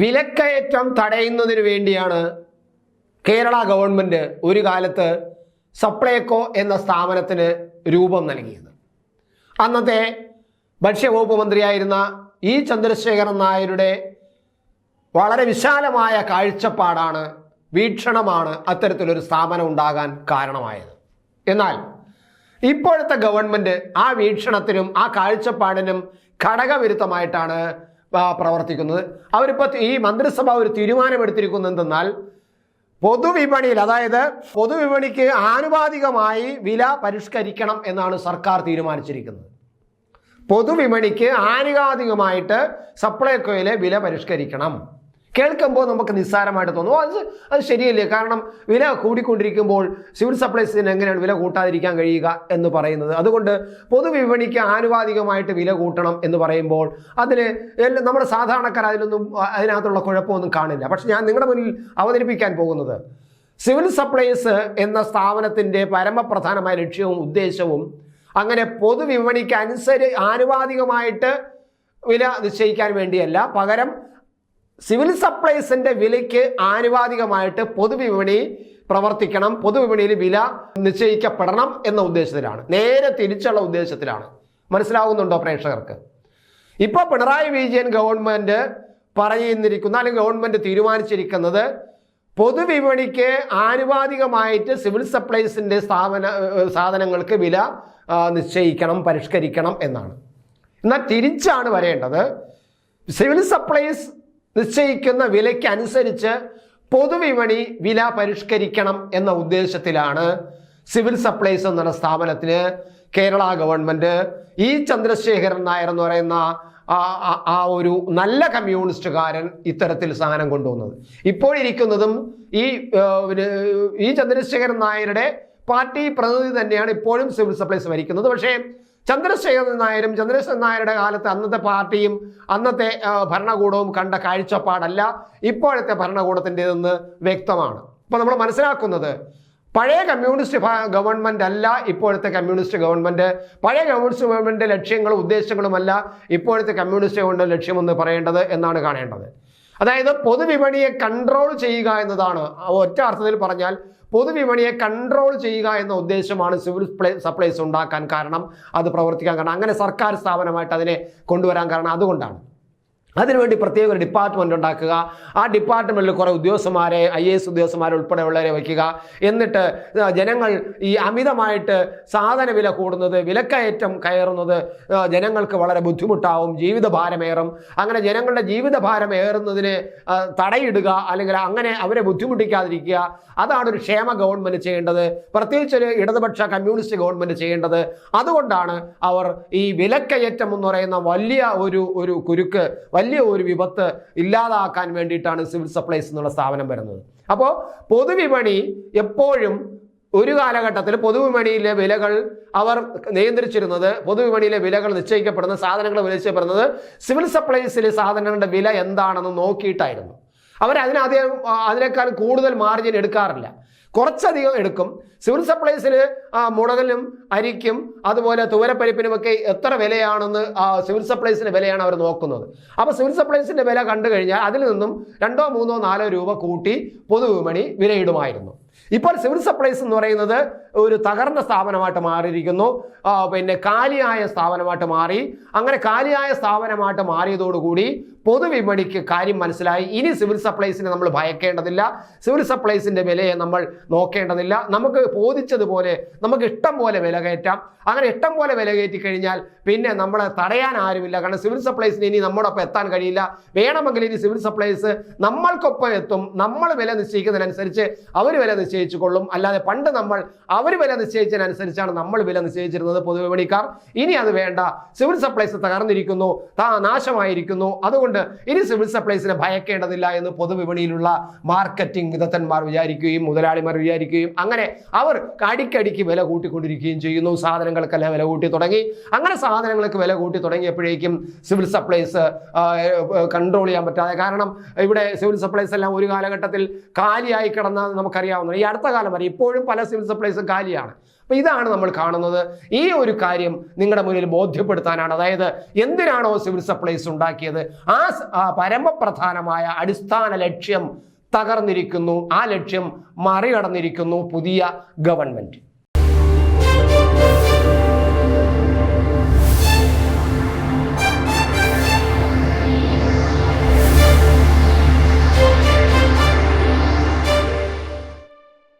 വിലക്കയറ്റം തടയുന്നതിന് വേണ്ടിയാണ് കേരള ഗവൺമെന്റ് ഒരു കാലത്ത് സപ്ലൈകോ എന്ന സ്ഥാപനത്തിന് രൂപം നൽകിയത്. അന്നത്തെ ഭക്ഷ്യവകുപ്പ് മന്ത്രിയായിരുന്ന ഇ ചന്ദ്രശേഖരൻ നായരുടെ വളരെ വിശാലമായ കാഴ്ചപ്പാടാണ് വീക്ഷണമാണ് അത്തരത്തിലൊരു സ്ഥാപനം ഉണ്ടാകാൻ കാരണമായത്. എന്നാൽ ഇപ്പോഴത്തെ ഗവൺമെന്റ് ആ വീക്ഷണത്തിനും ആ കാഴ്ചപ്പാടിനും ഘടകവിരുദ്ധമായിട്ടാണ് പ്രവർത്തിക്കുന്നത്. അവരിപ്പോൾ ഈ മന്ത്രിസഭ ഒരു തീരുമാനമെടുത്തിരിക്കുന്നത് എന്തെന്നാൽ പൊതുവിപണിയിൽ അതായത് പൊതുവിപണിക്ക് ആനുപാതികമായി വില പരിഷ്കരിക്കണം എന്നാണ് സർക്കാർ തീരുമാനിച്ചിരിക്കുന്നത്. പൊതുവിപണിക്ക് ആനുപാതികമായിട്ട് സപ്ലൈകോയിലെ വില പരിഷ്കരിക്കണം. കേൾക്കുമ്പോൾ നമുക്ക് നിസ്സാരമായിട്ട് തോന്നും. അത് അത് ശരിയല്ലേ? കാരണം വില കൂടിക്കൊണ്ടിരിക്കുമ്പോൾ സിവിൽ സപ്ലൈസിന് എങ്ങനെയാണ് വില കൂട്ടാതിരിക്കാൻ കഴിയുക എന്ന് പറയുന്നത്. അതുകൊണ്ട് പൊതുവിപണിക്ക് ആനുപാതികമായിട്ട് വില കൂട്ടണം എന്ന് പറയുമ്പോൾ അതിൽ നമ്മുടെ സാധാരണക്കാർ അതിലൊന്നും അതിനകത്തുള്ള കുഴപ്പമൊന്നും കാണില്ല. പക്ഷെ ഞാൻ നിങ്ങളുടെ മുന്നിൽ അവതരിപ്പിക്കാൻ പോകുന്നത് സിവിൽ സപ്ലൈസ് എന്ന സ്ഥാപനത്തിന്റെ പരമപ്രധാനമായ ലക്ഷ്യവും ഉദ്ദേശവും അങ്ങനെ പൊതുവിപണിക്ക് അനുസരി ആനുപാതികമായിട്ട് വില നിശ്ചയിക്കാൻ വേണ്ടിയല്ല. പകരം സിവിൽ സപ്ലൈസിന്റെ വിലയ്ക്ക് ആനുപാതികമായിട്ട് പൊതുവിപണി പ്രവർത്തിക്കണം. പൊതുവിപണിയിൽ വില നിശ്ചയിക്കപ്പെടണം എന്ന ഉദ്ദേശത്തിലാണ്. നേരെ തിരിച്ചുള്ള ഉദ്ദേശത്തിലാണ്. മനസ്സിലാകുന്നുണ്ടോ പ്രേക്ഷകർക്ക്? ഇപ്പോൾ പിണറായി വിജയൻ ഗവൺമെന്റ് പറയുന്നിരിക്കുന്ന അല്ലെങ്കിൽ ഗവൺമെന്റ് തീരുമാനിച്ചിരിക്കുന്നത് പൊതുവിപണിക്ക് ആനുപാതികമായിട്ട് സിവിൽ സപ്ലൈസിന്റെ സ്ഥാപന സാധനങ്ങൾക്ക് വില നിശ്ചയിക്കണം പരിഷ്കരിക്കണം എന്നാണ്. എന്നാൽ തിരിച്ചാണ് വരേണ്ടത്. സിവിൽ സപ്ലൈസ് നിശ്ചയിക്കുന്ന വിലയ്ക്ക് അനുസരിച്ച് പൊതുവിപണി വില പരിഷ്കരിക്കണം എന്ന ഉദ്ദേശത്തിലാണ് സിവിൽ സപ്ലൈസ് എന്ന സ്ഥാപനത്തിന് കേരള ഗവൺമെന്റ് ഇ ചന്ദ്രശേഖരൻ നായർ എന്ന് പറയുന്ന ആ- ഒരു നല്ല കമ്മ്യൂണിസ്റ്റുകാരൻ ഇത്തരത്തിൽ സാധനം കൊണ്ടുവന്നത്. ഇപ്പോഴിരിക്കുന്നതും ഈ ഈ ചന്ദ്രശേഖരൻ നായരുടെ പാർട്ടി പ്രതിനിധി തന്നെയാണ് ഇപ്പോഴും സിവിൽ സപ്ലൈസ് ഭരിക്കുന്നത്. പക്ഷേ ചന്ദ്രശേഖരൻ നായരും ചന്ദ്രശേഖരൻ നായരുടെ കാലത്ത് അന്നത്തെ പാർട്ടിയും അന്നത്തെ ഭരണകൂടവും കണ്ട കാഴ്ചപ്പാടല്ല ഇപ്പോഴത്തെ ഭരണകൂടത്തിന്റെതെന്ന് വ്യക്തമാണ്. അപ്പോൾ നമ്മൾ മനസ്സിലാക്കുന്നത് പഴയ കമ്മ്യൂണിസ്റ്റ് ഗവൺമെന്റ് അല്ല ഇപ്പോഴത്തെ കമ്മ്യൂണിസ്റ്റ് ഗവൺമെന്റ് പഴയ കമ്മ്യൂണിസ്റ്റ് ഗവൺമെന്റ് ലക്ഷ്യങ്ങളും ഉദ്ദേശങ്ങളുമല്ല ഇപ്പോഴത്തെ കമ്മ്യൂണിസ്റ്റ് ഗവൺമെന്റ് ലക്ഷ്യമെന്ന് പറയേണ്ടത് എന്നാണ് കാണേണ്ടത്. അതായത് പൊതുവിപണിയെ കൺട്രോൾ ചെയ്യുക എന്നതാണ്. ഒറ്റ അർത്ഥത്തിൽ പറഞ്ഞാൽ പൊതുവിപണിയെ കൺട്രോൾ ചെയ്യുക എന്ന ഉദ്ദേശമാണ് സിവിൽ പ്ലേ- സപ്ലൈസ് ഉണ്ടാക്കാൻ കാരണം അത് പ്രവർത്തിക്കാൻ കാരണം. അങ്ങനെ സർക്കാർ സ്ഥാപനമായിട്ട് അതിനെ കൊണ്ടുവരാൻ കാരണം അതുകൊണ്ടാണ്. അതിനുവേണ്ടി പ്രത്യേക ഒരു ഡിപ്പാർട്ട്മെന്റ് ഉണ്ടാക്കുക. ആ ഡിപ്പാർട്ട്മെന്റിൽ കുറേ ഉദ്യോഗസ്ഥന്മാരെ ഐ എ എസ് ഉദ്യോഗസ്ഥന്മാരെ ഉൾപ്പെടെയുള്ളവരെ വയ്ക്കുക. എന്നിട്ട് ജനങ്ങൾ ഈ അമിതമായിട്ട് സാധന വില കൂടുന്നത് വിലക്കയറ്റം കയറുന്നത് ജനങ്ങൾക്ക് വളരെ ബുദ്ധിമുട്ടാവും ജീവിതഭാരമേറും. അങ്ങനെ ജനങ്ങളുടെ ജീവിതഭാരം ഏറുന്നതിന് തടയിടുക അല്ലെങ്കിൽ അങ്ങനെ അവരെ ബുദ്ധിമുട്ടിക്കാതിരിക്കുക. അതാണ് ഒരു ക്ഷേമ ഗവൺമെന്റ് ചെയ്യേണ്ടത്. പ്രത്യേകിച്ച് ഒരു ഇടതുപക്ഷ കമ്മ്യൂണിസ്റ്റ് ഗവൺമെന്റ് ചെയ്യേണ്ടത്. അതുകൊണ്ടാണ് അവർ ഈ വിലക്കയറ്റം എന്ന് പറയുന്ന വലിയ ഒരു ഒരു കുരുക്ക് വലിയ ഒരു വിപത്ത് ഇല്ലാതാക്കാൻ വേണ്ടിയിട്ടാണ് സിവിൽ സപ്ലൈസ് എന്നുള്ള സ്ഥാപനം വരുന്നത്. അപ്പോൾ പൊതുവിപണി എപ്പോഴും ഒരു കാലഘട്ടത്തിൽ പൊതുവിപണിയിലെ വിലകൾ അവർ നിയന്ത്രിച്ചിരുന്നത് പൊതുവിപണിയിലെ വിലകൾ നിശ്ചയിക്കപ്പെടുന്ന സാധനങ്ങൾ നിശ്ചയിക്കപ്പെടുന്നത് സിവിൽ സപ്ലൈസിലെ സാധനങ്ങളുടെ വില എന്താണെന്ന് നോക്കിയിട്ടായിരുന്നു. അവർ അതിനധികം അതിനേക്കാൾ കൂടുതൽ മാർജിൻ എടുക്കാറില്ല. കുറച്ചധികം എടുക്കും. സിവിൽ സപ്ലൈസിൽ മുളകിലും അരിക്കും അതുപോലെ തുവരപ്പരിപ്പിനുമൊക്കെ എത്ര വിലയാണെന്ന് സിവിൽ സപ്ലൈസിന്റെ വിലയാണ് അവർ നോക്കുന്നത്. അപ്പോൾ സിവിൽ സപ്ലൈസിന്റെ വില കണ്ടു കഴിഞ്ഞാൽ അതിൽ നിന്നും രണ്ടോ മൂന്നോ നാലോ രൂപ കൂട്ടി പൊതുവിപണി വിലയിടുമായിരുന്നു. ഇപ്പോൾ സിവിൽ സപ്ലൈസ് എന്ന് പറയുന്നത് ഒരു തകർന്ന സ്ഥാപനമായിട്ട് മാറിയിരിക്കുന്നു. പിന്നെ കാലിയായ സ്ഥാപനമായിട്ട് മാറി. അങ്ങനെ കാലിയായ സ്ഥാപനമായിട്ട് മാറിയതോടുകൂടി പൊതുവിപണിക്ക് കാര്യം മനസ്സിലായി. ഇനി സിവിൽ സപ്ലൈസിനെ നമ്മൾ ഭയക്കേണ്ടതില്ല. സിവിൽ സപ്ലൈസിന്റെ വിലയെ നമ്മൾ നോക്കേണ്ടതില്ല. നമുക്ക് ബോധിച്ചതുപോലെ നമുക്ക് ഇഷ്ടം പോലെ വില കയറ്റാം. അങ്ങനെ ഇഷ്ടം പോലെ വില കയറ്റി കഴിഞ്ഞാൽ പിന്നെ നമ്മളെ തടയാൻ ആരുമില്ല. കാരണം സിവിൽ സപ്ലൈസിന് ഇനി നമ്മോടൊപ്പം എത്താൻ കഴിയില്ല. വേണമെങ്കിൽ ഇനി സിവിൽ സപ്ലൈസ് നമ്മൾക്കൊപ്പം എത്തും. നമ്മൾ വില നിശ്ചയിക്കുന്നതിനനുസരിച്ച് അവർ വില നിശ്ചയിച്ചു കൊള്ളും അല്ലാതെ പണ്ട് നമ്മൾ അവർ വില നിശ്ചയിച്ചതിനനുസരിച്ചാണ് നമ്മൾ വില നിശ്ചയിച്ചിരുന്നത് പൊതുവിപണിക്കാർ. ഇനി അത് വേണ്ട. സിവിൽ സപ്ലൈസ് തകർന്നിരിക്കുന്നു. താ നാശമായിരിക്കുന്നു. അതുകൊണ്ട് ഇനി സിവിൽ സപ്ലൈസിനെ ഭയക്കേണ്ടതില്ല എന്ന് പൊതുവിപണിയിലുള്ള മാർക്കറ്റിംഗ് വിദഗ്ധന്മാർ വിചാരിക്കുകയും മുതലാളിമാർ വിചാരിക്കുകയും അങ്ങനെ അവർ അടിക്കടിക്ക് വില കൂട്ടിക്കൊണ്ടിരിക്കുകയും ചെയ്യുന്നു. സാധനങ്ങൾക്കെല്ലാം വില കൂട്ടി തുടങ്ങി. അങ്ങനെ സാധനങ്ങൾക്ക് വില കൂട്ടി തുടങ്ങിയപ്പോഴേക്കും സിവിൽ സപ്ലൈസ് കൺട്രോൾ ചെയ്യാൻ പറ്റാതെ കാരണം ഇവിടെ സിവിൽ സപ്ലൈസ് എല്ലാം ഒരു കാലഘട്ടത്തിൽ കാലിയായി കിടന്ന നമുക്കറിയാവുന്ന ഈ അടുത്ത കാലം വരെ ഇപ്പോഴും പല സിവിൽ സപ്ലൈസും കാലിയാണ്. അപ്പൊ ഇതാണ് നമ്മൾ കാണുന്നത്. ഈ ഒരു കാര്യം നിങ്ങളുടെ മുന്നിൽ ബോധ്യപ്പെടുത്താനാണ്. അതായത് എന്തിനാണോ സിവിൽ സപ്ലൈസ് ഉണ്ടാക്കിയത്? ആ പരമപ്രധാനമായ അടിസ്ഥാന ലക്ഷ്യം തകർന്നിരിക്കുന്നു. ആ ലക്ഷ്യം മറികടന്നിരിക്കുന്നു പുതിയ ഗവൺമെന്റ്